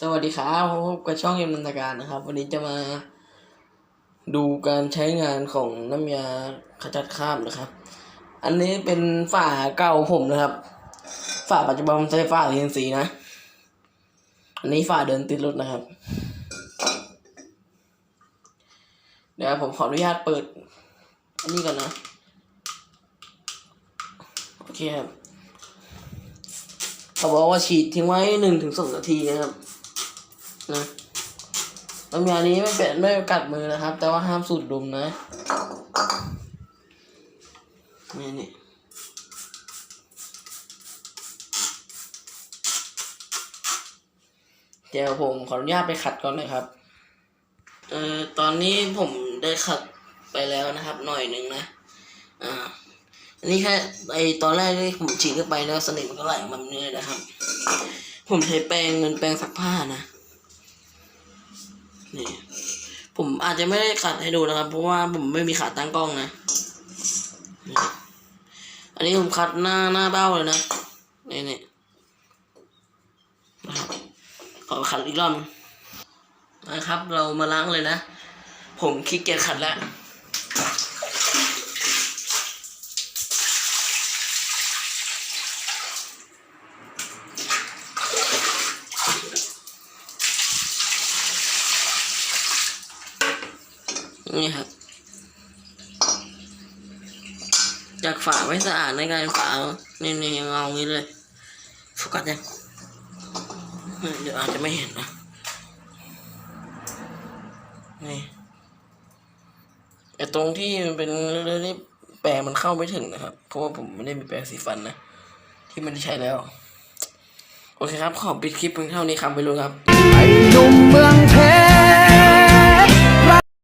สวัสดีครับพบกับช่องเอ็มนันตการนะครับ วันนี้จะมาดูการใช้งานของน้ำยาขจัดคราบนะครับ อันนี้เป็นฝาเก่าผมนะครับ ฝาปัจจุบันใช้ฝา CNC นะ อันนี้ฝาเดินติดรถนะครับ เดี๋ยวผมขออนุญาตเปิด อันนี้ก่อนนะ โอเคครับเขาบอกว่าฉีดทิ้งไว้หนึ่งถึงสองนาทีนะครับ นะน้ำยานี้ไม่เป็นไม่กัดมือนะครับ แต่ว่าห้ามสูดดมนะนี่นี่เดี๋ยวผมขออนุญาตไปขัดก่อนนะครับ เอ่อตอนนี้ผมได้ขัดไปแล้วนะครับ หน่อยหนึ่งนะ อ่า อันนี้แค่ไอตอนแรกที่ผมฉีดเข้าไปแล้วสนิมมันก็ไหลออกมาแบบนี้เลยนะครับ ผมใช้แปรงเงินแปรงซักผ้านะ นี่ ผมอาจจะไม่ได้ขัดให้ดูนะครับ เพราะว่าผมไม่มีขาตั้งกล้องนะนอันนี้ผมขัดหน้าหน้าเบ้าเลยนะ นี่นี่นะครับขอขัดอีกรอบนึงนะครับ เรามาล้างเลยนะ ผมขี้เกียจขัดแล้ว นี่ครับจากฝาไม่สะอาดในการฝานี่นี่ยเงาอางี้เลยโฟกัสยังเดี๋ยวอาจจะไม่เห็นนะนี่ไอ้ตรงที่มันเป็นเรื่องนี้แปรงมันเข้าไม่ถึงนะครับ เพราะว่าผมไม่ได้มีแปรงสีฟันนะ ที่มันใช้แล้ว โอเคครับ ขอปิดคลิปเพียงเท่านี้ครับไปรู้ครับไอ้นุ่ม